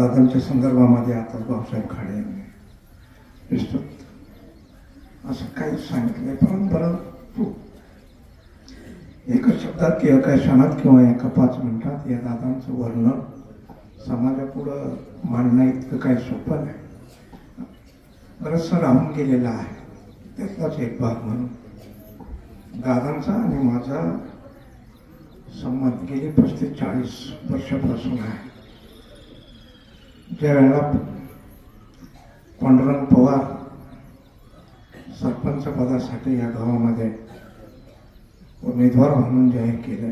दादांच्या संदर्भामध्ये आता बाबासाहेब खाडे यांनी विस्तृत असं काही सांगितलंय. परंतु परंतु एका शब्दात किंवा एका क्षणात किंवा एका पाच मिनिटात या दादांचं वर्णन समाजापुढं मांडणं इतकं काही सोपं नाही. बरंचसं राहून गेलेलं आहे. त्यातलाच एक भाग म्हणून. दादांचा आणि माझा संबंध गेली पस्तीस चाळीस वर्षापासून आहे. ज्या वेळेला पांडुरंग पवार सरपंच पदासाठी या गावामध्ये उमेदवार म्हणून जाहीर केले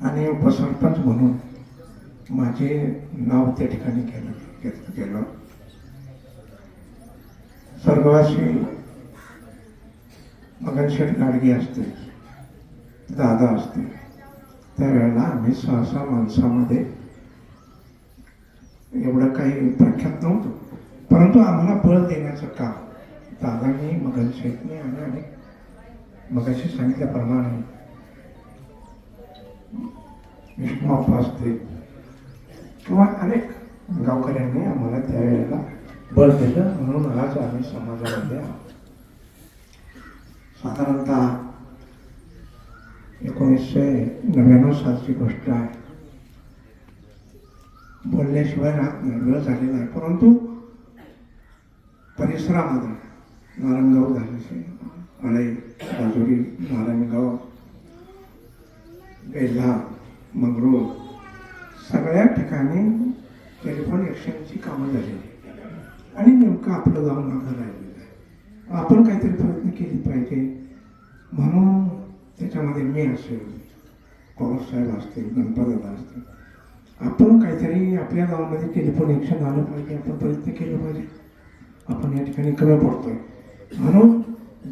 आणि उपसरपंच म्हणून माझे नाव त्या ठिकाणी केलं घेतलं गेलं. स्वर्गवासी मगनशेठ गाडगे असतील दादा असतील त्यावेळेला आम्ही सहसा माणसामध्ये एवढं काही प्रख्यात नव्हतं. परंतु आम्हाला बळ देण्याचं काम दादांनी मगनशेठने आणि आम्ही मगाशी सांगितल्याप्रमाणे विष्णू असते किंवा अनेक गावकऱ्यांनी आम्हाला त्यावेळेला बळ दिलं. म्हणून आज आम्ही समाजामध्ये आहोत. साधारणतः एकोणीसशे नव्याण्णव सालची गोष्ट आहे. बोलल्याशिवाय राहत नाही वेळ झालेला आहे. परंतु परिसरामध्ये नारायणगाव झाले आळे राजुरी नारायणगाव बेल्हा मंगरूळ सगळ्या ठिकाणी टेलिफोन एक्सचेंजची कामं झालेली आणि नेमकं आपलं गाव मागं राहिलेलं आहे. आपण काहीतरी प्रयत्न केली पाहिजे. म्हणून त्याच्यामध्ये मी असेल. पवारसाहेब असतील गणपतदा असतील आपण काहीतरी आपल्या गावामध्ये टेलिफोन एक्शन आलं पाहिजे आपण प्रयत्न केलं पाहिजे. आपण या ठिकाणी कमी पडतोय. म्हणून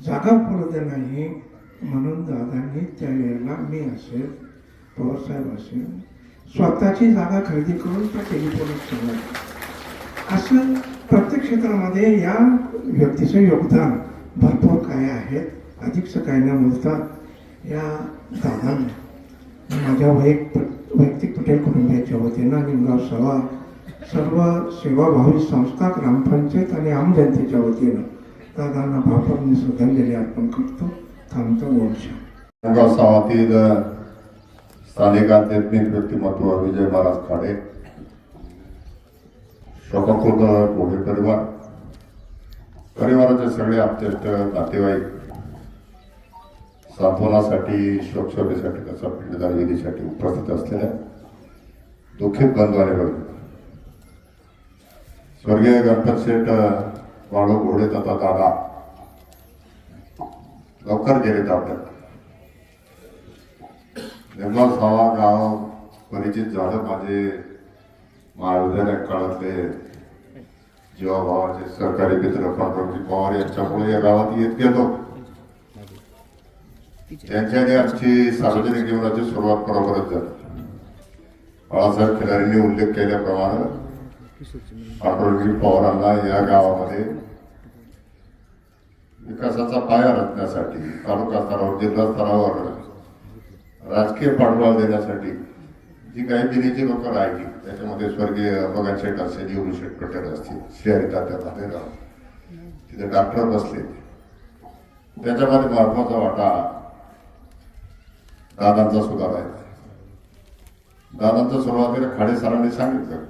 जागा उपलब्ध नाही म्हणून दादांनी त्यावेळेला मी असेल पवारसाहेब असेल स्वतःची जागा खरेदी करून त्या टेलिफोन एक्शन असं प्रत्येक क्षेत्रामध्ये या व्यक्तीचं योगदान भरपूर काय आहेत अधिकचं काय न बोलता या दादांना. माझ्या वैयक्तिक वैयक्तिक पटेल कुटुंबियाच्या वतीनं निमगाव सभा सर्व सेवाभावी संस्था ग्रामपंचायत आणि आम जनतेच्या वतीनं दादांना भावपूर्ण श्रद्धांजली अर्पण करतो. थांबतो ओमशा निमगाव सावातील स्थानिक आध्यात्मिक व्यक्तिमत्व विजय महाराज खाडे शोकाकुर्द ढोबे परिवार परिवाराचे सगळे आपतेष्ट नातेवाईक सांत्वनासाठी शोकसभेसाठी कसा पिंडदान विधीसाठी उपस्थित असलेल्या दुःखित बंधवाने आणि स्वर्गीय गणपत शेठ बाळू घोडे तथा दादा. लवकर गेले ताब्यात निर्मल सावा गाव परिचित झालं माझे. महाविद्यालय काळातले जीवाभावाचे सरकारी मित्र पांडुरंगजी पवार यांच्यामुळे या गावात येत गेलो. त्यांच्याने आमची सार्वजनिक जीवनाची सुरुवात बरोबरच झाली. बाळासाहेब खिलारींनी उल्लेख केल्याप्रमाणे पांडुरंगजी पवारांना या गावामध्ये विकासाचा पाया रचण्यासाठी तालुका स्तरावर जिल्हा स्तरावर राजकीय पाठबळ देण्यासाठी जी काही दिल्लीची लोक राहिली त्याच्यामध्ये स्वर्गीय भगत शेठ असेल युगू शेठ पटेल असतील श्रीहरिता त्या तिथे डॉक्टर बसले. त्याच्यामध्ये महत्त्वाचा वाटा दादांचा सुद्धा राहिला दादांचं सुरुवातीला खाडे सरांनी सांगितलं.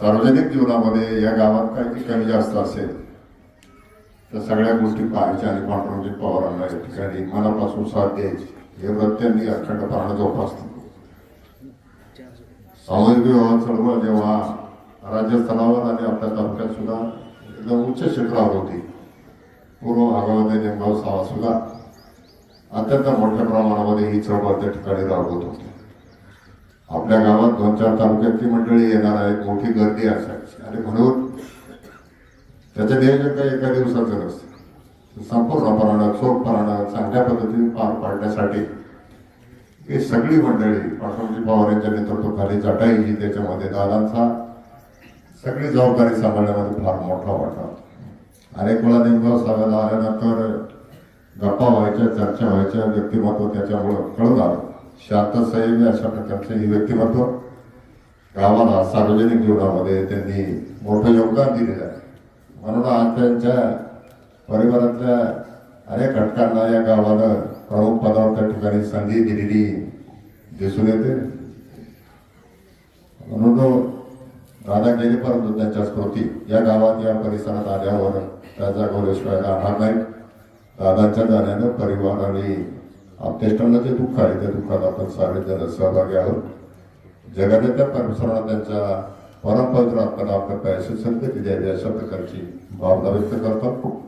सार्वजनिक जीवनामध्ये या गावात काही कमी जास्त असेल तर सगळ्या गोष्टी पाहायच्या आणि पांडुरंगजी पवारांना या ठिकाणी मनापासून साथ द्यायची. हे व्रत त्यांनी अखंडपणाने जोपासलं. सामूहिक विवाह चळवळ जेव्हा राज्यस्तरावर आणि आपल्या तालुक्यात सुद्धा एकदम उच्च शिखरावर होती. पूर्व भागामध्ये नेमगाव सावा सुद्धा अत्यंत मोठ्या प्रमाणामध्ये ही चळवळ त्या ठिकाणी राबवत होती. आपल्या गावात दोन चार तालुक्यातली मंडळी येणार आहेत मोठी गर्दी असायची. आणि म्हणून त्याचं नियोजन काही एका दिवसाचं नसतं चोख चोखपणानं चांगल्या पद्धतीने पार पाडण्यासाठी ही सगळी मंडळी पाठवजी पवार यांच्या नेतृत्वाखाली जटाई त्याच्यामध्ये दादांचा सगळी जबाबदारी सांभाळण्यामध्ये फार मोठा वाटा अनेक वेळा नेमगाव सांगायला आल्यानंतर गप्पा व्हायच्या चर्चा व्हायच्या व्यक्तिमत्व त्याच्यामुळं कळून आलं. शांत संयमी अशा प्रकारचे ही व्यक्तिमत्व. गावाला सार्वजनिक जीवनामध्ये त्यांनी मोठं योगदान दिलेलं आहे. म्हणून आज त्यांच्या परिवारातल्या अनेक घटकांना या गावानं प्रमुख पदावर त्या ठिकाणी संधी दिलेली दिसून येते. म्हणून दादा गेले परंतु त्यांच्या स्मृती या गावात या परिसरात आल्यावर त्याचा जागोल्याशिवाय राहणार नाही दादाच्या जाण्यानं परिवार आणि आपतेष्टांना जे दुःख आहे त्या दुःखात आपण सारे सहभागी आहोत. जगाच्या त्या परिसराला त्यांच्या परमपवित्र आत्म्याला आपल्या पैसे संगती द्यावी अशा प्रकारची भावना व्यक्त करतो.